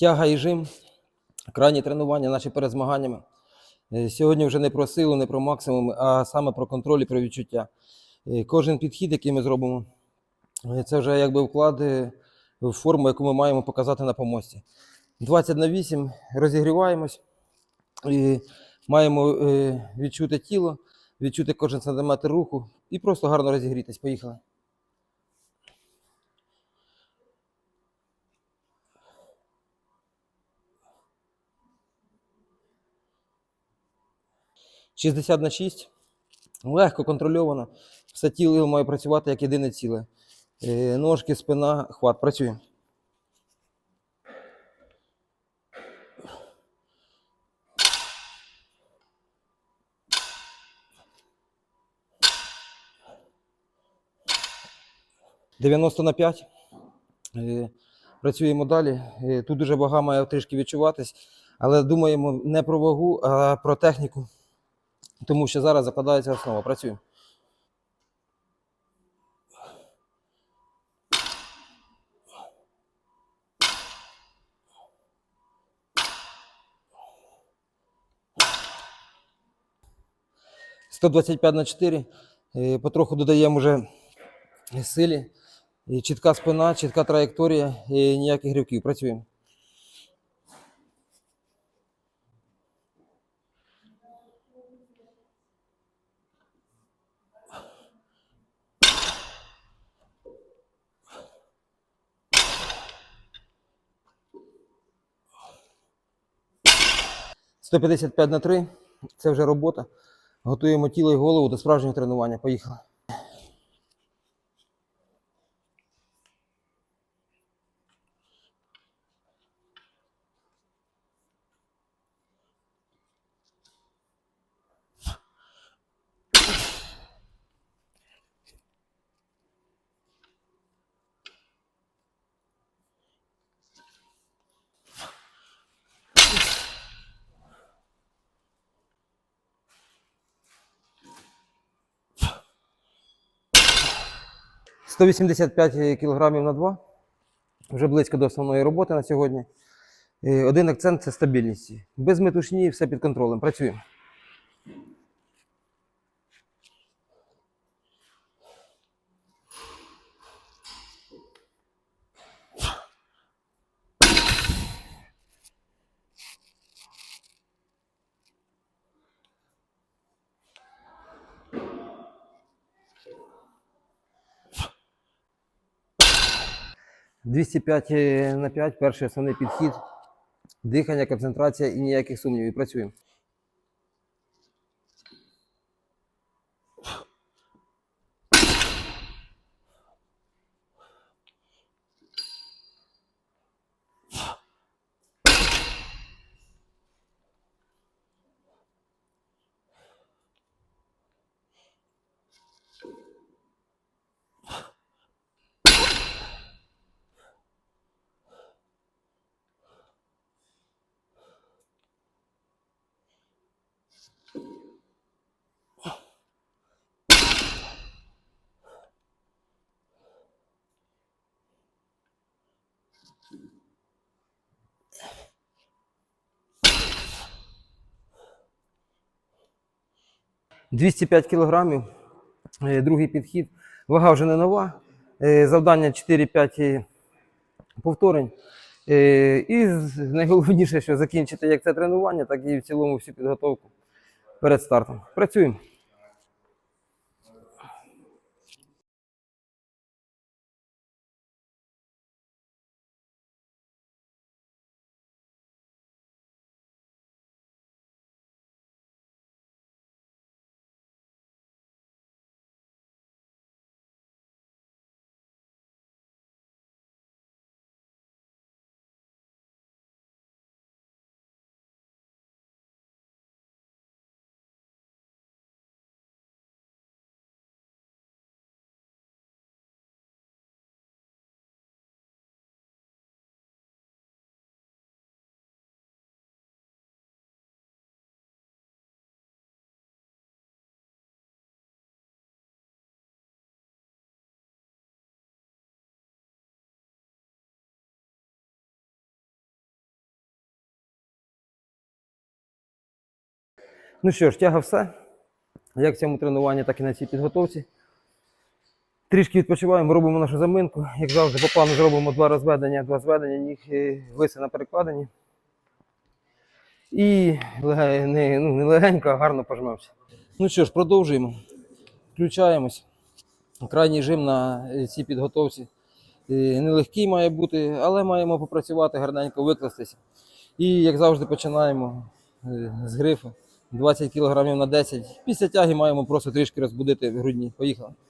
Тяга і жим. Крайні тренування наші перед змаганнями. Е, Сьогодні вже не про силу, не про максимум, а саме про контроль і про відчуття. Е, Кожен підхід, який ми зробимо, е, це вже якби вклад в форму, яку ми маємо показати на помості. 20 на 8 розігріваємось і маємо відчути тіло, відчути кожен сантиметр руху і просто гарно розігрітись. Поїхали. – 60 на 6. Легко контрольовано. Все тіло має працювати як єдине ціле. Е, Ножки, спина, хват. Працюємо. Дев'яносто на 5. Е, Працюємо далі. Е, Тут дуже вага має трішки відчуватись, але думаємо не про вагу, а про техніку. Тому що зараз закладається основа. Працюємо. «125 на 4. Е, Потроху додаємо вже силі. Чітка спина, чітка траєкторія і ніяких грівків. Працюємо. «155 на 3. Це вже робота. Готуємо тіло і голову до справжнього тренування. Поїхали. – 185 кг на 2. Вже близько до основної роботи на сьогодні. Е, Один акцент це стабільність. Без метушні, все під контролем. Працюємо. – 205 на 5, перший основний підхід. Дихання, концентрація і ніяких сумнівів. Працюємо. – 205 кілограмів. Е, Другий підхід. Вага вже не нова. Е, Завдання 4-5 повторень. Е, І найголовніше, що закінчити як це тренування, так і в цілому всю підготовку перед стартом. Працюємо. Ну що ж, тяга все. Як в цьому тренуванні, так і на цій підготовці. Трішки відпочиваємо, робимо нашу заминку. Як завжди, по плану зробимо два розведення, два зведення ніг виси на перекладині. І не, ну, не легенько, а гарно пожмемося. Ну що ж, продовжуємо. Включаємось. Крайній жим на е, цій підготовці. Е, Нелегкий має бути, але маємо попрацювати, гарненько викластися. І як завжди починаємо е, з грифу 20 кг на 10. Після тяги маємо просто трішки розбудити грудні. Поїхали. –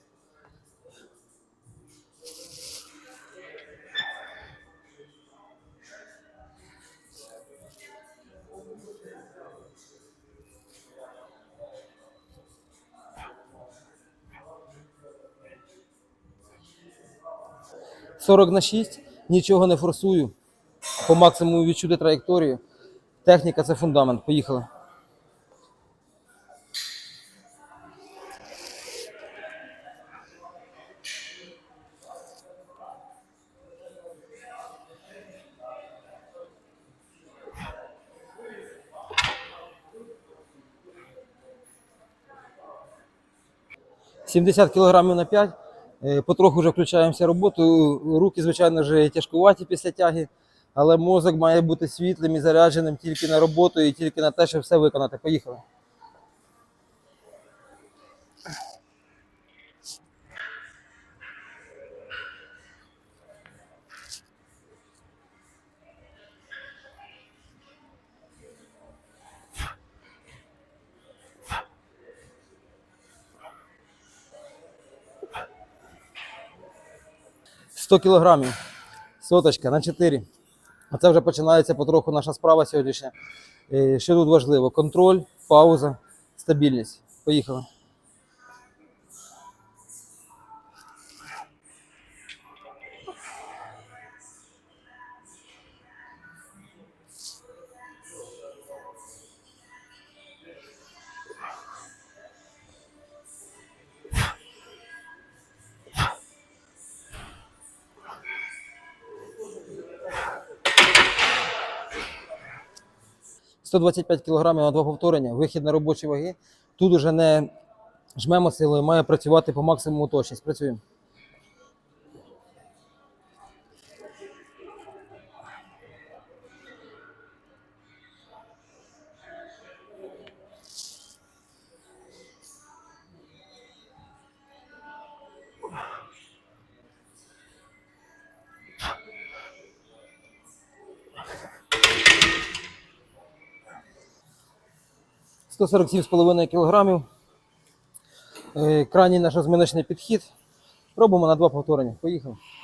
40 на 6, нічого не форсую. По максимуму відчути траєкторію. Техніка це фундамент. Поїхали. Сімдесят кілограмів на 5. Е, Потроху вже включаємося в роботу. Руки, звичайно, вже тяжкуваті після тяги, але мозок має бути світлим і зарядженим тільки на роботу і тільки на те, щоб все виконати. Поїхали. – 100 кілограмів. Соточка на 4. це вже починається потроху наша справа сьогоднішня. Е, Що тут важливо? Контроль, пауза, стабільність. Поїхали. – 125 кг на два повторення, вихід на робочі ваги. Тут уже не жмемо силою, має працювати по максимуму точність. Працюємо. – 147,5 кг. Е, Крайній наш розминочний підхід. Робимо на два повторення. Поїхали. –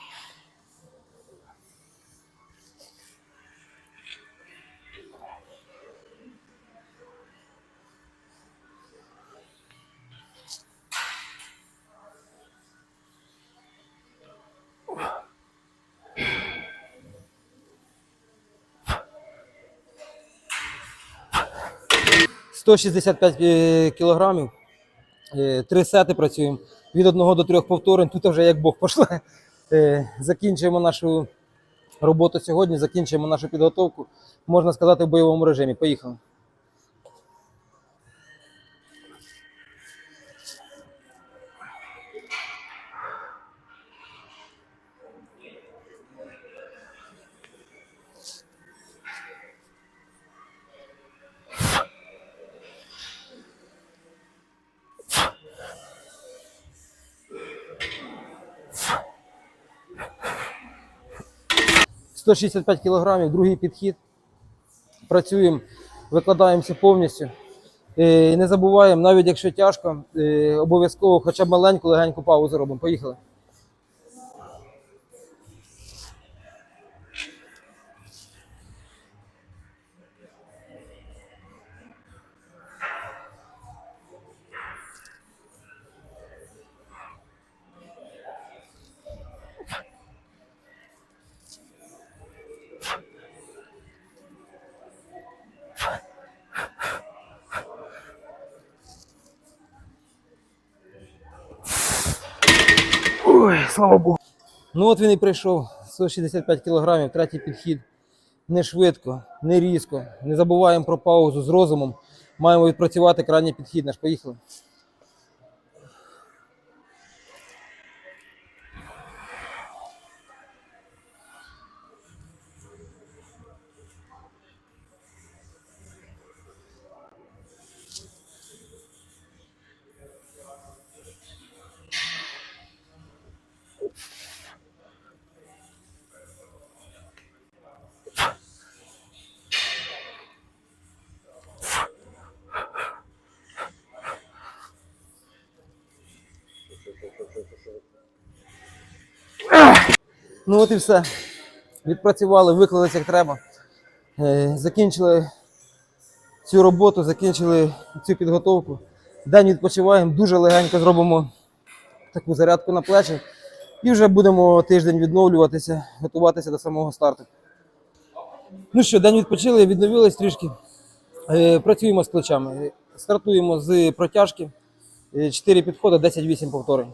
165 е, кілограмів. Е, Три сети працюємо. Від одного до трьох повторень. Тут вже як Бог пошле. Закінчуємо нашу роботу сьогодні, закінчуємо нашу підготовку. Можна сказати, в бойовому режимі. Поїхали. – 165 кілограмів, другий підхід. Працюємо, викладаємося повністю. Е, і Не забуваємо, навіть якщо тяжко, е, обов'язково хоча б маленьку легеньку паузу робимо. Поїхали. Ой, слава Богу. Ну от він і прийшов. 165 кілограмів, третій підхід. Не швидко, не різко. Не забуваємо про паузу з розумом. маємо відпрацювати крайній підхід наш. Поїхали. Ну от і все. Відпрацювали, виклалися як треба. Е, Закінчили цю роботу, закінчили цю підготовку. День відпочиваємо, дуже легенько зробимо таку зарядку на плечі. І вже будемо тиждень відновлюватися, готуватися до самого старту. Ну що, день відпочили, відновились трішки. Е, Працюємо з плечами. Е, Стартуємо з протяжки. 4 підходи, 10-8 повторень.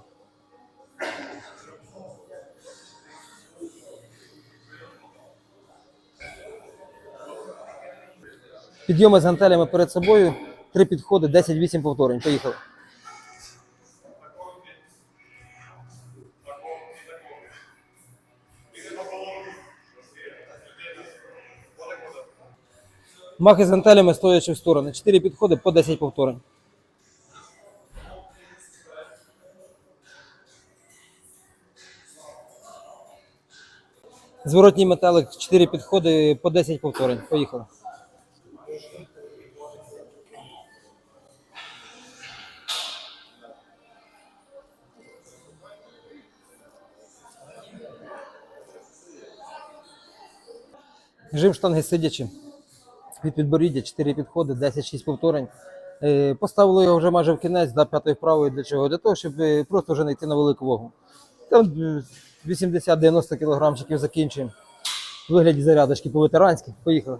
Підйоми з гантелями перед собою, три підходи, 10-8 повторень. Поїхали. Махи з гантелями стоячи в сторони. 4 підходи по 10 повторень. Зворотній метелик, 4 підходи по 10 повторень. Поїхали. Жим штанги сидячи. Від підборіддя 4 підходи, 10-6 повторень. Е, Поставили його вже майже в кінець, до п'ятої вправої для чого? Для того, щоб е, просто вже не йти на велику вагу. Там е, 80-90 кілограмчиків закінчуємо. В вигляді зарядочки по-ветеранськи. Поїхали.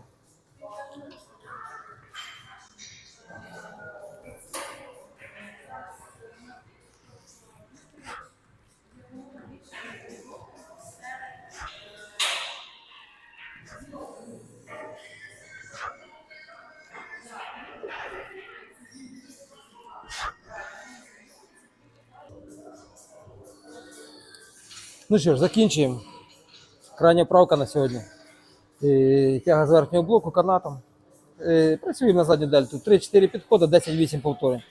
Ну що ж, закінчуємо. Крайня правка на сьогодні. Е, Тяга з верхнього блоку канатом. Е, Працюємо на задню дельту. 3-4 підходи, 10-8 повторень.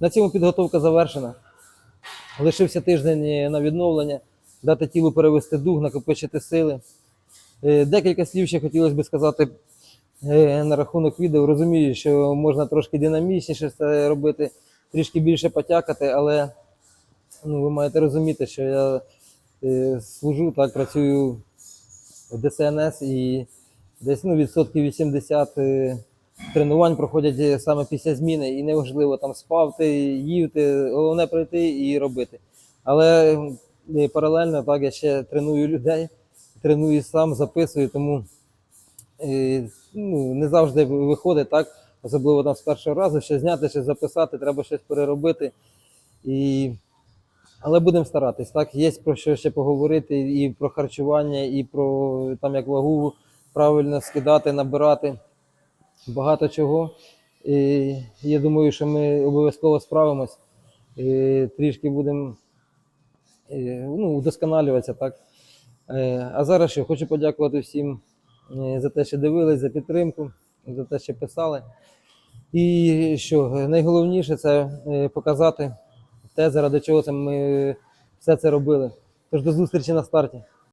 На цьому підготовка завершена. Лишився тиждень на відновлення, дати тілу перевести дух, накопичити сили. Е, Декілька слів ще хотілося б сказати е, на рахунок відео. Розумію, що можна трошки динамічніше це робити, трішки більше потякати, але ну, ви маєте розуміти, що я е, служу, так, працюю в ДСНС і десь ну, відсотків 80 е, тренувань проходять саме після зміни. І неважливо там спав ти, головне прийти і робити. Але паралельно так я ще треную людей треную сам, записую, тому е, ну, не завжди виходить так, особливо там з першого разу, ще зняти, ще записати, треба щось переробити. І... Але будемо старатись. Так, є про що ще поговорити і про харчування, і про там як вагу правильно скидати, набирати. Багато чого. І я думаю, що ми обов'язково справимось. І трішки будемо е, ну, удосконалюватися, так. Е, А зараз ще хочу подякувати всім е, за те, що дивились, за підтримку, за те, що писали. І що найголовніше це е, показати те, заради чого ми все це робили. Тож до зустрічі на старті.